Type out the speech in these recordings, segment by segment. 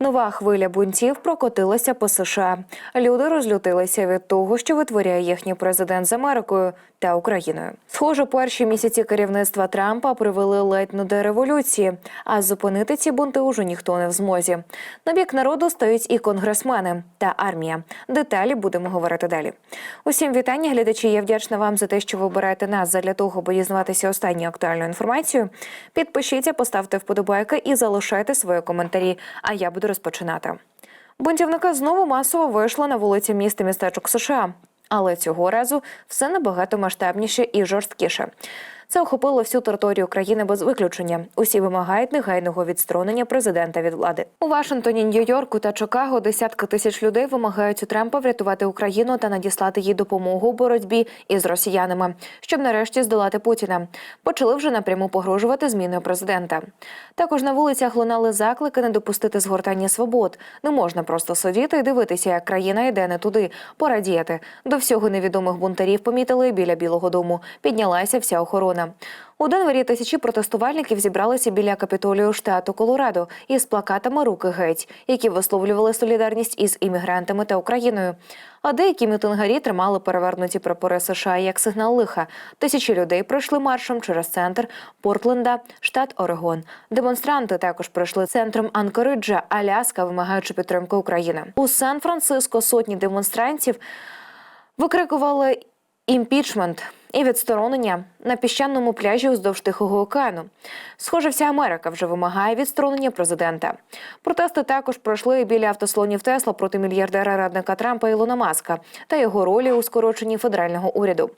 Нова хвиля бунтів прокотилася по США. Люди розлютилися від того, що витворяє їхній президент з Америкою та Україною. Схоже, перші місяці керівництва Трампа привели ледь не до революції, а зупинити ці бунти уже ніхто не в змозі. На бік народу стають і конгресмени та армія. Деталі будемо говорити далі. Усім вітання, глядачі. Я вдячна вам за те, що ви обираєте нас задля того, аби дізнаватися останню актуальну інформацію. Підпишіться, поставте вподобайки і залишайте свої коментарі. А я буду розпочинати. Бунтівники знову масово вийшли на вулиці міст і містечок США. Але цього разу все набагато масштабніше і жорсткіше. Це охопило всю територію країни без виключення. Усі вимагають негайного відсторонення президента від влади. У Вашингтоні, Нью-Йорку та Чикаго десятки тисяч людей вимагають у Трампа врятувати Україну та надіслати їй допомогу у боротьбі із росіянами, щоб нарешті здолати Путіна. Почали вже напряму погрожувати зміною президента. Також на вулицях лунали заклики не допустити згортання свобод. Не можна просто сидіти і дивитися, як країна йде не туди. Пора діяти. До всього невідомих бунтарів помітили біля Білого Дому. Піднялася вся охорона. У Денвері тисячі протестувальників зібралися біля капітолію штату Колорадо із плакатами Руки геть, які висловлювали солідарність із іммігрантами та Україною. А деякі мітингарі тримали перевернуті прапори США як сигнал лиха. Тисячі людей пройшли маршем через центр Портленда, штат Орегон. Демонстранти також пройшли центром Анкориджа, Аляска, вимагаючи підтримки України. У Сан-Франциско сотні демонстрантів викрикували імпічмент і відсторонення на піщаному пляжі уздовж Тихого океану. Схоже, вся Америка вже вимагає відсторонення президента. Протести також пройшли біля автослонів Тесла проти мільярдера радника Трампа Ілона Маска та його ролі у скороченні федерального уряду.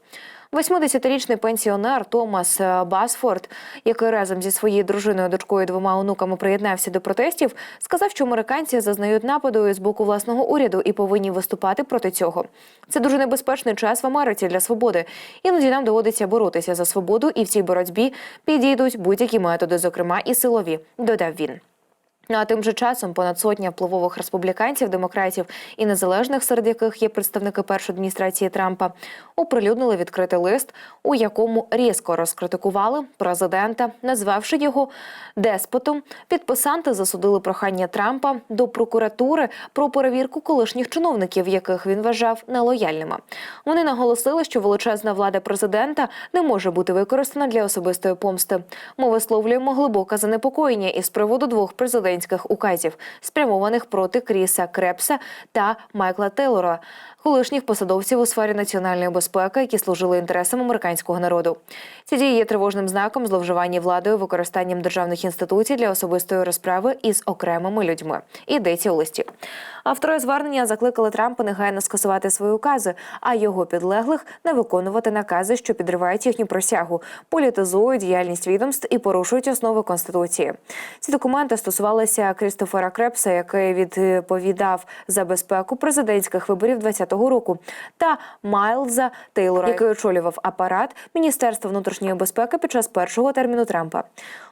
80-річний пенсіонер Томас е, Басфорд, який разом зі своєю дружиною, дочкою двома онуками приєднався до протестів, сказав, що американці зазнають нападу з боку власного уряду і повинні виступати проти цього. Це дуже небезпечний час в Америці для свободи. Іноді нам доводиться боротися за свободу, і в цій боротьбі підійдуть будь-які методи, зокрема і силові. Додав він. Ну а тим же часом понад сотня впливових республіканців, демократів і незалежних, серед яких є представники першої адміністрації Трампа, оприлюднили відкритий лист, у якому різко розкритикували президента, назвавши його деспотом. Підписанти засудили прохання Трампа до прокуратури про перевірку колишніх чиновників, яких він вважав нелояльними. Вони наголосили, що величезна влада президента не може бути використана для особистої помсти. Ми висловлюємо глибоке занепокоєння із приводу двох президентських указів, спрямованих проти Кріса Крепса та Майкла Тейлора, колишніх посадовців у сфері національної безпеки, які служили інтересам американського народу. Ці дії є тривожним знаком зловживання владою використанням державних інституцій для особистої розправи із окремими людьми. Ідеться у листі. Автори звернення закликали Трампа негайно скасувати свої укази, а його підлеглих не виконувати накази, що підривають їхню присягу, політизують діяльність відомств і порушують основи конституції. Ці документи стосувалися Крістофера Крепса, який відповідав за безпеку президентських виборів 2020 року, та Майлза Тейлора, який очолював апарат Міністерства внутрішньої безпеки під час першого терміну Трампа.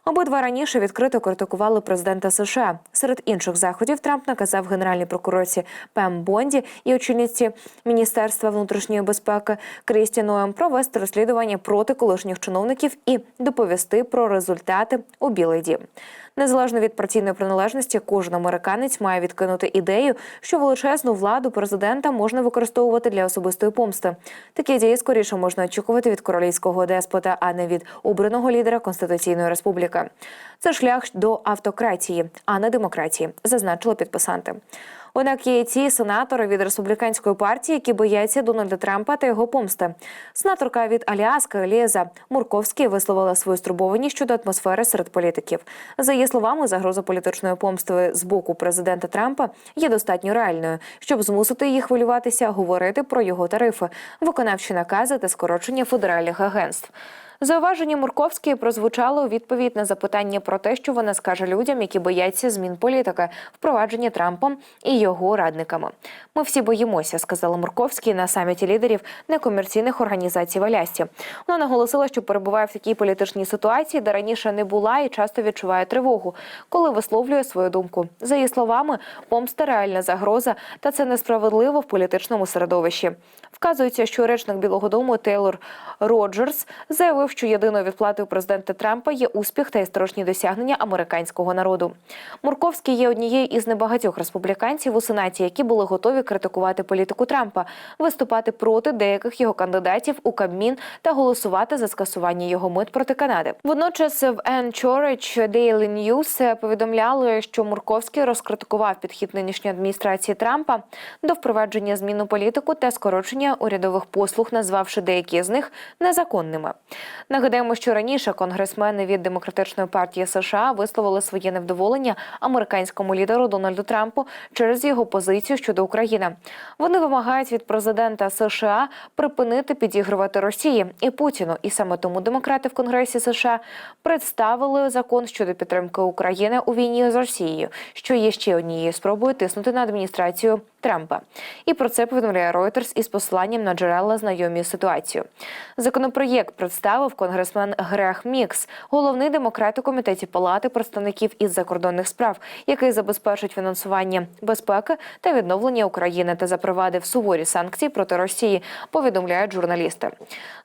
Обидва раніше відкрито критикували президента США. Серед інших заходів Трамп наказав генеральній прокурорці Пем Бонді і очільниці Міністерства внутрішньої безпеки Крісті Ноем провести розслідування проти колишніх чиновників і доповісти про результати у Білий Дім. Незалежно від партійної приналежності, кожен американець має відкинути ідею, що величезну владу президента можна використовувати для особистої помсти. Такі дії скоріше можна очікувати від королівського деспота, а не від обраного лідера Конституційної республіки. Це шлях до автократії, а не демократії, зазначили підписанти. Однак є і ці сенатори від республіканської партії, які бояться Дональда Трампа та його помсти. Сенаторка від Аляски Лєза Мурковський висловила свою стурбованість щодо атмосфери серед політиків. За її словами, загроза політичної помсти з боку президента Трампа є достатньо реальною, щоб змусити їх хвилюватися, говорити про його тарифи, виконавчі накази та скорочення федеральних агентств. Зауваження Мурковської прозвучало у відповідь на запитання про те, що вона скаже людям, які бояться змін політики, впровадження Трампом і його радниками. Ми всі боїмося, сказала Мурковський на саміті лідерів некомерційних організацій в Алясці. Вона наголосила, що перебуває в такій політичній ситуації, де раніше не була і часто відчуває тривогу, коли висловлює свою думку. За її словами, помста реальна загроза, та це несправедливо в політичному середовищі. Вказується, що речник Білого Дому Тейлор Роджерс заявив, що єдиною відплатою президента Трампа є успіх та історичні досягнення американського народу. Мурковський є однією із небагатьох республіканців у сенаті, які були готові критикувати політику Трампа, виступати проти деяких його кандидатів у Кабмін та голосувати за скасування його мит проти Канади. Водночас в Anchorage Daily News повідомляли, що Мурковський розкритикував підхід нинішньої адміністрації Трампа до впровадження змін у політику та скорочення урядових послуг, назвавши деякі з них незаконними. Нагадаємо, що раніше конгресмени від демократичної партії США висловили своє невдоволення американському лідеру Дональду Трампу через його позицію щодо України. Вони вимагають від президента США припинити підігрувати Росії і Путіну. І саме тому демократи в Конгресі США представили закон щодо підтримки України у війні з Росією, що є ще однією спробою тиснути на адміністрацію Трампа. І про це повідомляє Reuters із посиланням на джерела знайомі з ситуацією. Законопроєкт представив конгресмен Грех Мікс, головний демократ у комітеті палати представників із закордонних справ, який забезпечить фінансування безпеки та відновлення України та запровадив суворі санкції проти Росії. Повідомляють журналісти.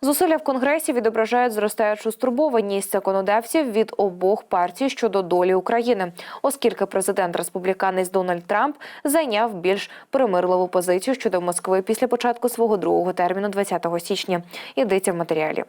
Зусилля в конгресі відображають зростаючу стурбованість законодавців від обох партій щодо долі України, оскільки президент республіканець Дональд Трамп зайняв більш примирливу позицію щодо Москви після початку свого другого терміну 20 січня. Йдеться в матеріалі.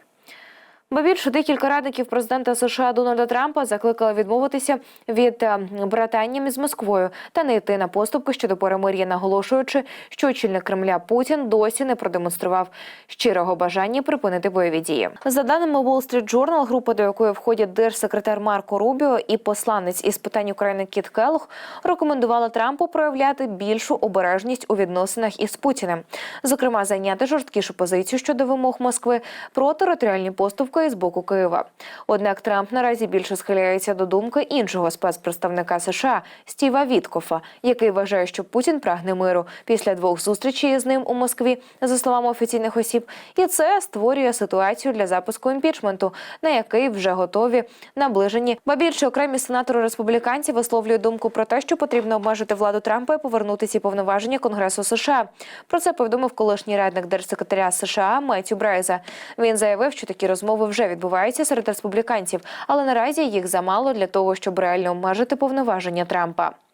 Ба більше декілька радників президента США Дональда Трампа закликали відмовитися від е, братання з Москвою та не йти на поступки щодо перемир'я, наголошуючи, що очільник Кремля Путін досі не продемонстрував щирого бажання припинити бойові дії. За даними Wall Street Journal, група, до якої входять держсекретар Марко Рубіо і посланець із питань України Кіт Келлог, рекомендувала Трампу проявляти більшу обережність у відносинах із Путіним, зокрема зайняти жорсткішу позицію щодо вимог Москви про територіальні поступки з боку Києва. Однак Трамп наразі більше схиляється до думки іншого спецпредставника США Стіва Віткофа, який вважає, що Путін прагне миру після двох зустрічей з ним у Москві, за словами офіційних осіб, і це створює ситуацію для запуску імпічменту, на який вже готові наближені. Ба більше окремі сенатори республіканці висловлюють думку про те, що потрібно обмежити владу Трампа і повернути ці повноваження Конгресу США. Про це повідомив колишній радник держсекретаря США Меттю Брайза. Він заявив, що такі розмови вже відбувається серед республіканців, але наразі їх замало для того, щоб реально обмежити повноваження Трампа.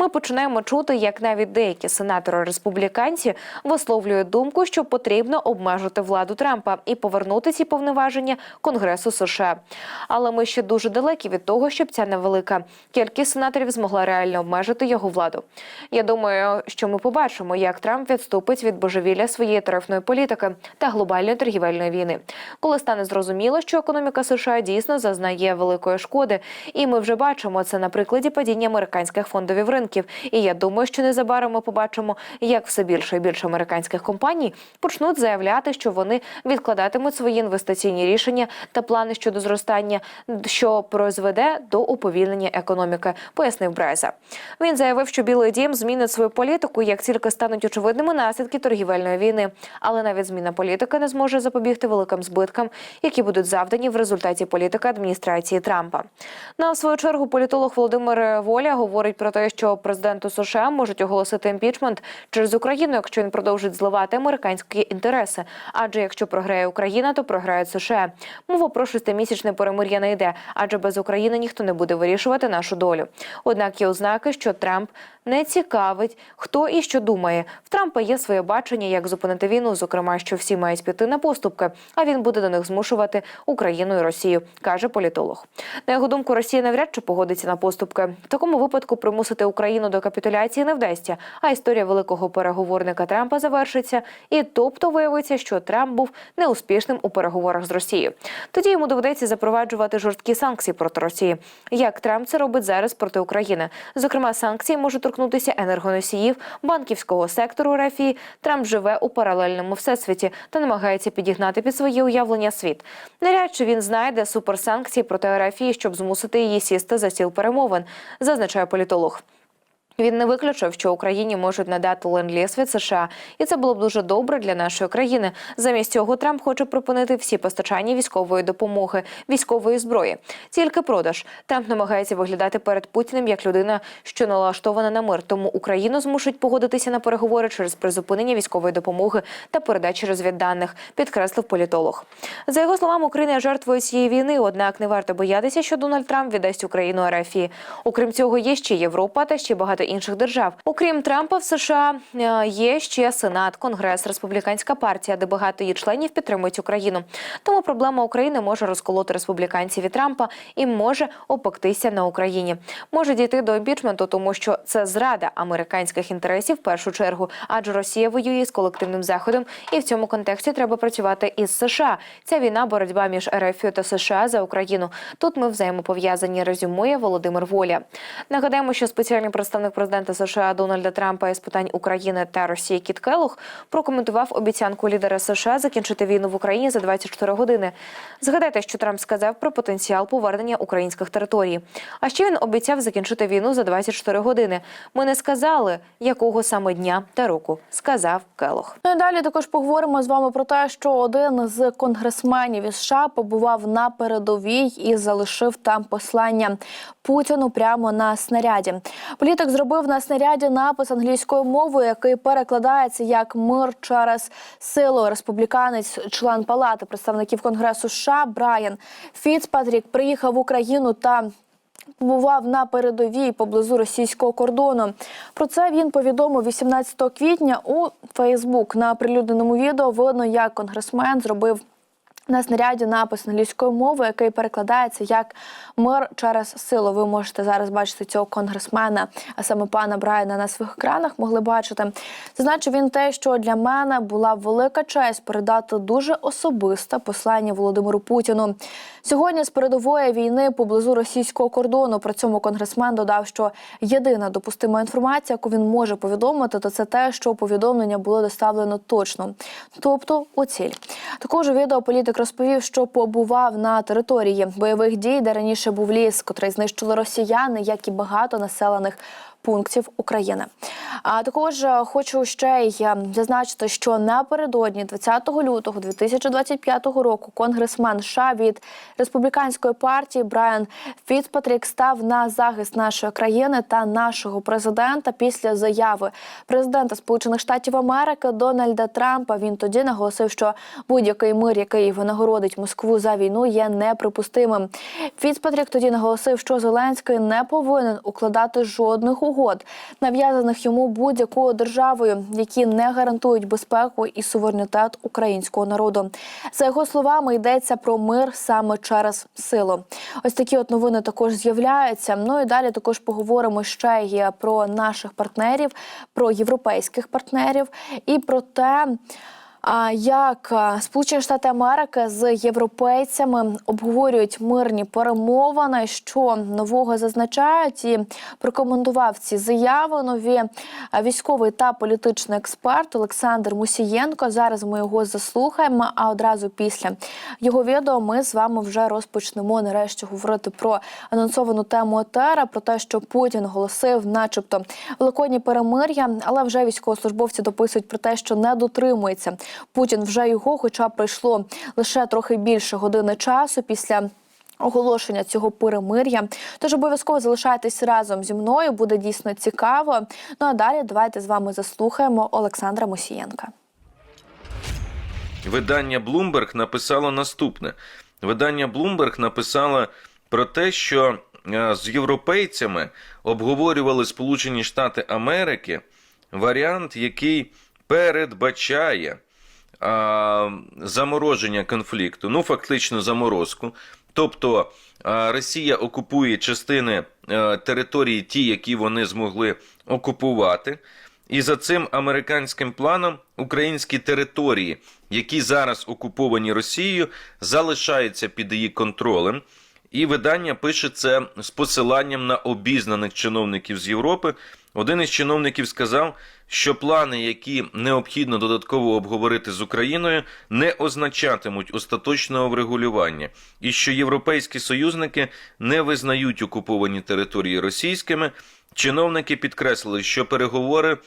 Ми починаємо чути, як навіть деякі сенатори республіканці висловлюють думку, що потрібно обмежити владу Трампа і повернути ці повноваження Конгресу США. Але ми ще дуже далекі від того, щоб ця невелика кількість сенаторів змогла реально обмежити його владу. Я думаю, що ми побачимо, як Трамп відступить від божевілля своєї тарифної політики та глобальної торгівельної війни, коли стане зрозуміло, що економіка США дійсно зазнає великої шкоди, і ми вже бачимо це на прикладі падіння американських фондових ринків. І я думаю, що незабаром ми побачимо, як все більше і більше американських компаній почнуть заявляти, що вони відкладатимуть свої інвестиційні рішення та плани щодо зростання, що призведе до уповільнення економіки, пояснив Брайза. Він заявив, що Білий Дім змінить свою політику, як тільки стануть очевидними наслідки торгівельної війни. Але навіть зміна політики не зможе запобігти великим збиткам, які будуть завдані в результаті політики адміністрації Трампа. На свою чергу політолог Володимир Воля говорить про те, що президенту США можуть оголосити імпічмент через Україну, якщо він продовжить зливати американські інтереси. Адже якщо програє Україна, то програють США. Мова про шестимісячне перемир'я не йде, адже без України ніхто не буде вирішувати нашу долю. Однак є ознаки, що Трамп не цікавить, хто і що думає. В Трампа є своє бачення, як зупинити війну, зокрема, що всі мають піти на поступки, а він буде до них змушувати Україну і Росію, каже політолог. На його думку, Росія навряд чи погодиться на поступки. В такому випадку примусити Україну до капітуляції не вдасться. А історія великого переговорника Трампа завершиться, і тобто виявиться, що Трамп був неуспішним у переговорах з Росією. Тоді йому доведеться запроваджувати жорсткі санкції проти Росії. Як Трамп це робить зараз проти України? Зокрема, санкції можуть торкнутися енергоносіїв, банківського сектору РФІ, Трамп живе у паралельному всесвіті та намагається підігнати під своє уявлення світ. Навряд чи він знайде суперсанкції проти РФІ, щоб змусити її сісти за стіл перемовин, зазначає політолог. Він не виключив, що Україні можуть надати ленд-ліз від США, і це було б дуже добре для нашої країни. Замість цього Трамп хоче припинити всі постачання військової допомоги, військової зброї. Тільки продаж. Трамп намагається виглядати перед Путіним як людина, що налаштована на мир. Тому Україну змушують погодитися на переговори через призупинення військової допомоги та передачі розвідданих, підкреслив політолог. За його словами, Україна жертвою цієї війни. Однак не варто боятися, що Дональд Трамп віддасть Україну РФ. Окрім цього, є ще Європа та ще багато інших держав. Окрім Трампа, в США е, є ще Сенат, Конгрес, Республіканська партія, де багато її членів підтримують Україну. Тому проблема України може розколоти республіканців від Трампа і може опектися на Україні. Може дійти до імпічменту, тому що це зрада американських інтересів в першу чергу, адже Росія воює з колективним заходом, і в цьому контексті треба працювати із США. Ця війна боротьба між РФ та США за Україну. Тут ми взаємопов'язані. Резюмує Володимир Воля. Нагадаємо, що спеціальний представник президента США Дональда Трампа із питань України та Росії Кіт Келлог прокоментував обіцянку лідера США закінчити війну в Україні за 24 години. Згадайте, що Трамп сказав про потенціал повернення українських територій. А ще він обіцяв закінчити війну за 24 години. Ми не сказали, якого саме дня та року, сказав Келлог. Ну і далі також поговоримо з вами про те, що один з конгресменів із США побував на передовій і залишив там послання Путіну прямо на снаряді. Політик зробив на снаряді напис англійською мовою, який перекладається як мир через силу. Республіканець, член палати представників конгресу США Брайан Фіцпатрік приїхав в Україну та побував на передовій поблизу російського кордону. Про це він повідомив 18 квітня у Фейсбук. На прилюдненому відео видно, як конгресмен зробив. На снаряді напис англійською мовою, який перекладається як мир через силу. Ви можете зараз бачити цього конгресмена, а саме пана Брайана на своїх екранах могли бачити. Зазначив він те, що для мене була велика честь передати дуже особисте послання Володимиру Путіну. Сьогодні з передової війни поблизу російського кордону. При цьому конгресмен додав, що єдина допустима інформація, яку він може повідомити, то це те, що повідомлення було доставлено точно, тобто у ціль. Також відео політик розповів, що побував на території бойових дій, де раніше був ліс, котрий знищили росіяни, як і багато населених. Пунктів України. А також е, хочу ще й е, зазначити, що напередодні 20 лютого 2025 року конгресмен США від республіканської партії Брайан Фіцпатрік став на захист нашої країни та нашого президента після заяви президента Сполучених Штатів Америки Дональда Трампа. Він тоді наголосив, що будь-який мир, який винагородить Москву за війну, є неприпустимим. Фіцпатрік тоді наголосив, що Зеленський не повинен укладати жодних угод, нав'язаних йому будь-якою державою, які не гарантують безпеку і суверенітет українського народу. За його словами, йдеться про мир саме через силу. Ось такі от новини також з'являються. Ну і далі також поговоримо ще й про наших партнерів, про європейських партнерів і про те. Як Сполучені Штати Америки з європейцями обговорюють мирні перемовини, що нового зазначають, і прокоментував ці заяви нові військовий та політичний експерт Олександр Мусієнко. Зараз ми його заслухаємо. А одразу після його відео ми з вами вже розпочнемо нарешті говорити про анонсовану тему етера, про те, що Путін оголосив, начебто, великодні перемир'я, але вже військовослужбовці дописують про те, що не дотримується. Путін вже його, хоча пройшло лише трохи більше години часу після. Оголошення цього перемир'я. Тож обов'язково залишайтесь разом зі мною, буде дійсно цікаво. Ну а далі давайте з вами заслухаємо Олександра Мосієнка. Видання Bloomberg написало наступне: видання Bloomberg написало про те, що е, з європейцями обговорювали Сполучені Штати Америки варіант, який передбачає замороження конфлікту, ну фактично заморозку. Тобто Росія окупує частини е, території, ті, які вони змогли окупувати. І за цим американським планом українські території, які зараз окуповані Росією, залишаються під її контролем. І видання пише це з посиланням на обізнаних чиновників з Європи. Один із чиновників сказав, що плани, які необхідно додатково обговорити з Україною, не означатимуть остаточного врегулювання, і що європейські союзники не визнають окуповані території російськими. Чиновники підкреслили, що переговори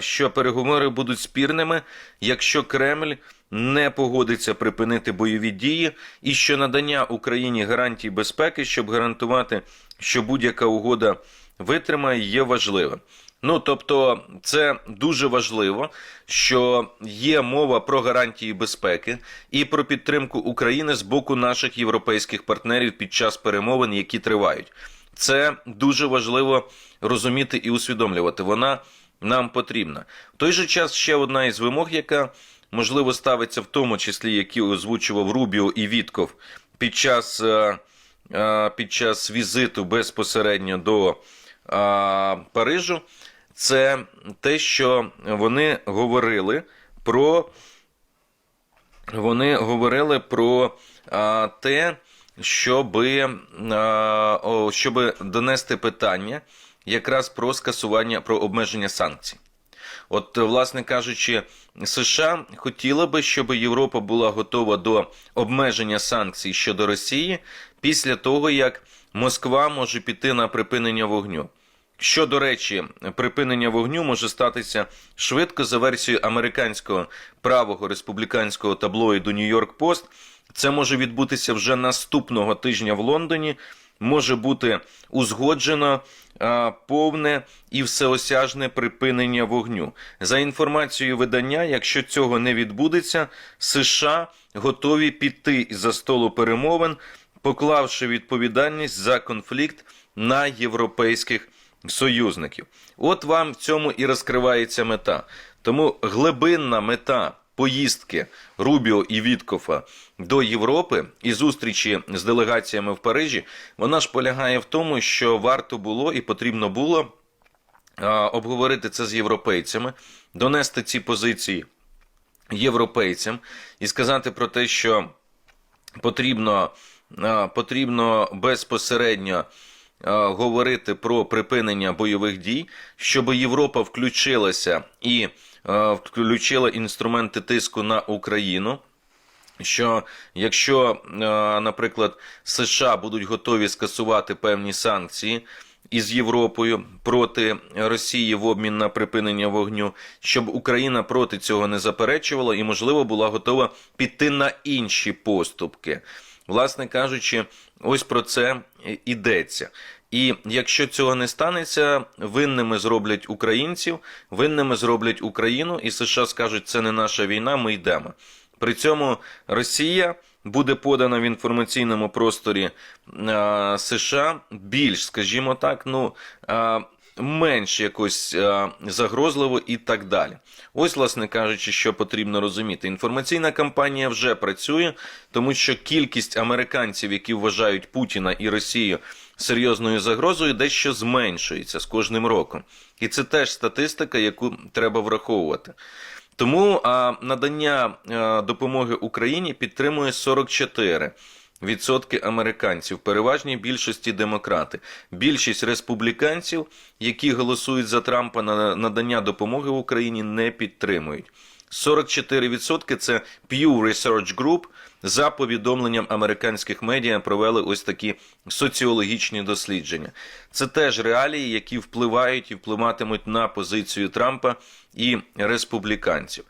що переговори будуть спірними, якщо Кремль не погодиться припинити бойові дії, і що надання Україні гарантій безпеки, щоб гарантувати, що будь-яка угода витримає, є важливим. Ну тобто, це дуже важливо, що є мова про гарантії безпеки і про підтримку України з боку наших європейських партнерів під час перемовин, які тривають. Це дуже важливо розуміти і усвідомлювати. Вона нам потрібна. В той же час ще одна із вимог, яка можливо ставиться в тому числі, які озвучував Рубіо і Вітков під час, е, е, під час візиту безпосередньо до е, Парижу, це те, що вони говорили про вони говорили про те, щоб, а, щоб донести питання якраз про скасування про обмеження санкцій. От, власне кажучи, США хотіла би, щоб Європа була готова до обмеження санкцій щодо Росії після того, як Москва може піти на припинення вогню. Що, до речі, припинення вогню може статися швидко за версією американського правого республіканського таблоїду Нью-Йорк Пост. Це може відбутися вже наступного тижня в Лондоні. Може бути узгоджено повне і всеосяжне припинення вогню. За інформацією видання, якщо цього не відбудеться, США готові піти за столу перемовин, поклавши відповідальність за конфлікт на європейських союзників. От вам в цьому і розкривається мета. Тому глибинна мета поїздки Рубіо і Віткофа до Європи і зустрічі з делегаціями в Парижі, вона ж полягає в тому, що варто було і потрібно було обговорити це з європейцями, донести ці позиції європейцям і сказати про те, що потрібно, потрібно безпосередньо говорити про припинення бойових дій, щоб Європа включилася і включила інструменти тиску на Україну. Що якщо, е, наприклад, США будуть готові скасувати певні санкції із Європою проти Росії в обмін на припинення вогню, щоб Україна проти цього не заперечувала і, можливо, була готова піти на інші поступки. Власне кажучи, ось про це йдеться. І якщо цього не станеться, винними зроблять українців, винними зроблять Україну, і США скажуть, це не наша війна, ми йдемо. При цьому Росія буде подана в інформаційному просторі США більш, скажімо так, ну а, менш якось а, загрозливо і так далі. Ось, власне кажучи, що потрібно розуміти. Інформаційна кампанія вже працює, тому що кількість американців, які вважають Путіна і Росію серйозною загрозою, дещо зменшується з кожним роком. І це теж статистика, яку треба враховувати. Тому а, надання а, допомоги Україні підтримує 44 відсотки американців, переважній більшості демократи. Більшість республіканців, які голосують за Трампа на надання допомоги Україні, не підтримують. 44% – це Pew Research Group. За повідомленням американських медіа провели ось такі соціологічні дослідження. Це теж реалії, які впливають і впливатимуть на позицію Трампа і республіканців.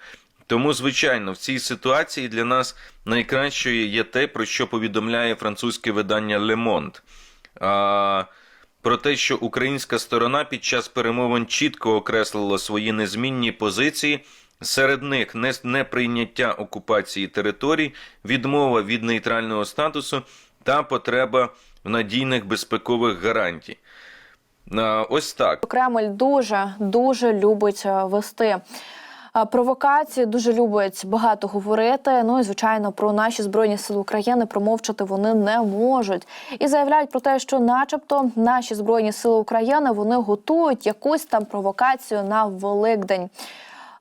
Тому, звичайно, в цій ситуації для нас найкращою є те, про що повідомляє французьке видання Le Monde. А, про те, що українська сторона під час перемовин чітко окреслила свої незмінні позиції. Серед них не- неприйняття окупації територій, відмова від нейтрального статусу та потреба в надійних безпекових гарантій. Ось так. Кремль дуже дуже любить е, вести провокації, дуже любить багато говорити. Ну і звичайно, про наші збройні сили України промовчати вони не можуть і заявляють про те, що, начебто, наші збройні сили України вони готують якусь там провокацію на Великдень.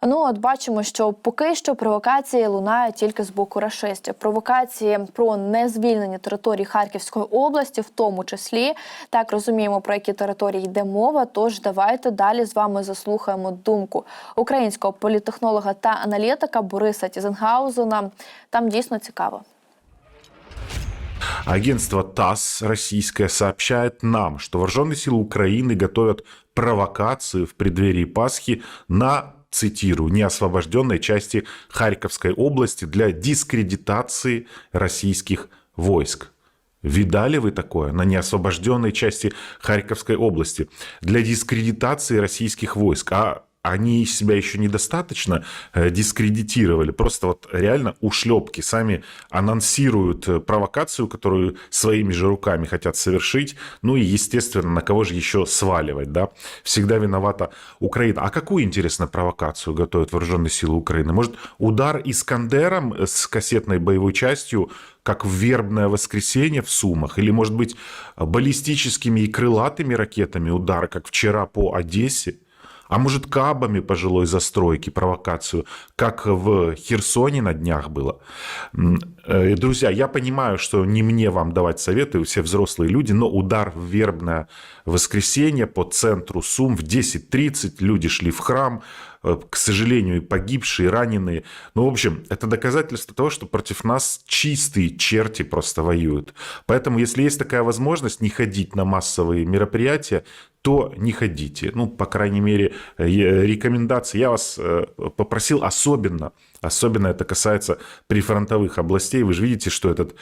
Ну от бачимо, що поки що провокації лунають тільки з боку рашистів. Провокації про незвільнення території Харківської області, в тому числі так розуміємо, про які території йде мова. Тож давайте далі з вами заслухаємо думку українського політехнолога та аналітика Бориса Тізенгаузена. Там дійсно цікаво. Агентство ТАСС российское сообщает нам, что вооруженные силы Украины готовят провокацию в преддверии Пасхи на, цитирую, неосвобожденной части Харьковской области для дискредитации российских войск. Видали вы такое на неосвобожденной части Харьковской области для дискредитации российских войск? А они себя еще недостаточно э, дискредитировали. Просто вот реально ушлепки сами анонсируют э, провокацию, которую своими же руками хотят совершить. Ну и, естественно, на кого же еще сваливать, да? Всегда виновата Украина. А какую, интересно, провокацию готовят вооруженные силы Украины? Может, удар Искандером э, с кассетной боевой частью как в вербное воскресенье в Сумах? Или, может быть, баллистическими и крылатыми ракетами удар, как вчера по Одессе? А может, кабами по жилой застройке провокацию, как в Херсоне на днях было? М, э, Друзья, я понимаю, что не мне вам давать советы, вы все взрослые люди, но удар в вербное воскресенье по центру Сум в 10.30, люди шли в храм, э, к сожалению, и погибшие, и раненые. Ну, в общем, это доказательство того, что против нас чистые черти просто воюют. Поэтому, если есть такая возможность не ходить на массовые мероприятия, то не ходите. Ну, по крайней мере, э, е- рекомендации. Я вас э, попросил особенно, особенно это касается прифронтовых областей. Вы же видите, что этот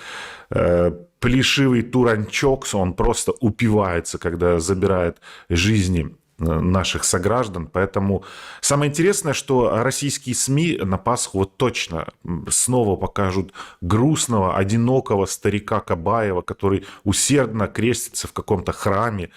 э, плешивый туранчок, он просто упивается, когда забирает жизни э, наших сограждан. Поэтому самое интересное, что российские СМИ на Пасху вот точно снова покажут грустного, одинокого старика Кабаева, который усердно крестится в каком-то храме,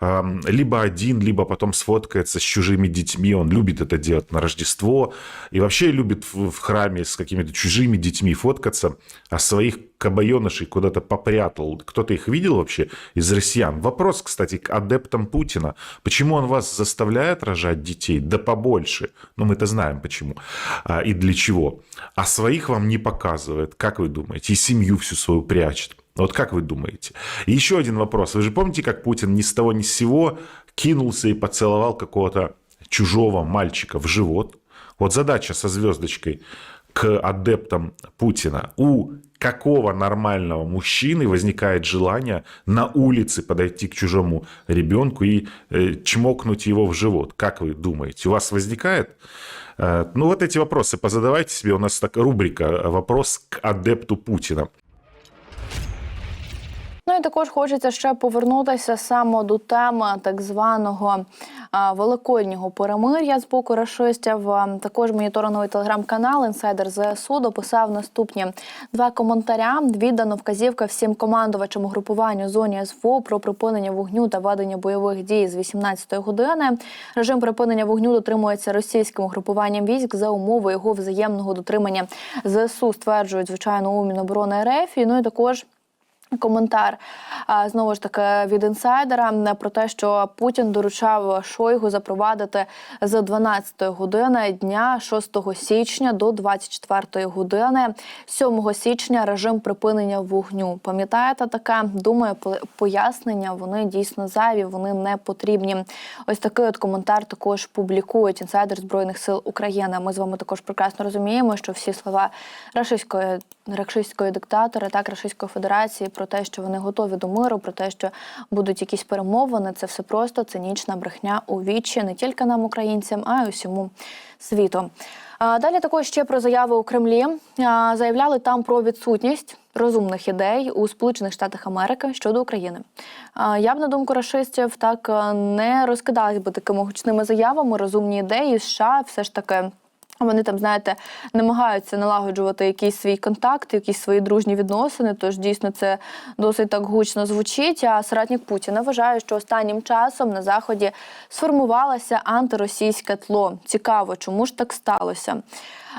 либо один, либо потом сфоткается с чужими детьми. Он любит это делать на Рождество и вообще любит в храме с какими-то чужими детьми фоткаться, а своих кабаенышей куда-то попрятал. Кто-то их видел вообще из россиян? Вопрос, кстати, к адептам Путина. Почему он вас заставляет рожать детей? Да побольше. Ну, мы-то знаем почему. А, и для чего. А своих вам не показывает. Как вы думаете? И семью всю свою прячет. Вот как вы думаете? И еще один вопрос. Вы же помните, как Путин ни с того ни с сего кинулся и поцеловал какого-то чужого мальчика в живот? Вот задача со звездочкой к адептам Путина. У какого нормального мужчины возникает желание на улице подойти к чужому ребенку и э, чмокнуть его в живот? Как вы думаете? У вас возникает? Э, ну, вот эти вопросы позадавайте себе. У нас так рубрика «Вопрос к адепту Путина». І також хочеться ще повернутися саме до теми так званого великоднього перемир'я з боку рашистів. Також моніторинговий телеграм-канал Інсайдер ЗСУ дописав наступні два коментаря. Віддано вказівка всім командувачам угрупувань зоні СВО про припинення вогню та ведення бойових дій з 18-ї години. Режим припинення вогню дотримується російським угрупуванням військ за умови його взаємного дотримання. ЗСУ стверджують звичайно у Міноборони РФ. Ну і також. Коментар знову ж таки від інсайдера про те, що Путін доручав Шойгу запровадити з 12 години дня 6 січня до 24 години 7 січня режим припинення вогню. Пам'ятаєте таке? Думаю, пояснення вони дійсно зайві, вони не потрібні. Ось такий от коментар також публікують інсайдер збройних сил України. Ми з вами також прекрасно розуміємо, що всі слова рашистської рашистської диктатори, так Рашистської Федерації про те, що вони готові до миру, про те, що будуть якісь перемовини. Це все просто цинічна брехня у вічі не тільки нам, українцям, а й усьому світу. Далі також ще про заяви у Кремлі. Заявляли там про відсутність розумних ідей у Сполучених Штатах Америки щодо України. Я б на думку рашистів так е, не розкидалась би такими гучними заявами. Розумні ідеї США все ж таки. Вони там, знаєте, намагаються налагоджувати якийсь свій контакт, якісь свої дружні відносини. Тож дійсно це досить так гучно звучить. А соратник Путіна вважає, що останнім часом на заході сформувалося антиросійське тло. Цікаво, чому ж так сталося?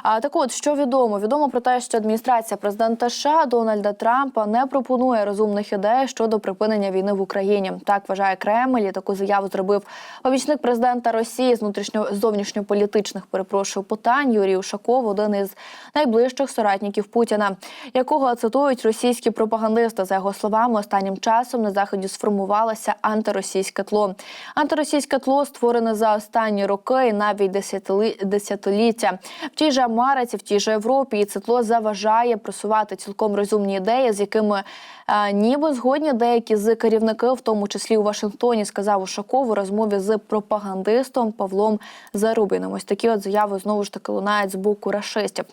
А так от що відомо? Відомо про те, що адміністрація президента США Дональда Трампа не пропонує розумних ідей щодо припинення війни в Україні. Так вважає Кремль. І таку заяву зробив помічник президента Росії з внутрішньо зовнішньополітичних перепрошую питань Юрій Ушаков, один із найближчих соратників Путіна, якого цитують російські пропагандисти. За його словами, останнім часом на заході сформувалося антиросійське тло. Антиросійське тло створене за останні роки і навіть десятилі- десятиліття. В тій же мариться в тій же Європі, і це тло заважає просувати цілком розумні ідеї, з якими е, ніби згодні деякі з керівників, в тому числі у Вашингтоні, сказав Ушаков у розмові з пропагандистом Павлом Зарубіним. Ось такі от заяви знову ж таки лунають з боку рашистів.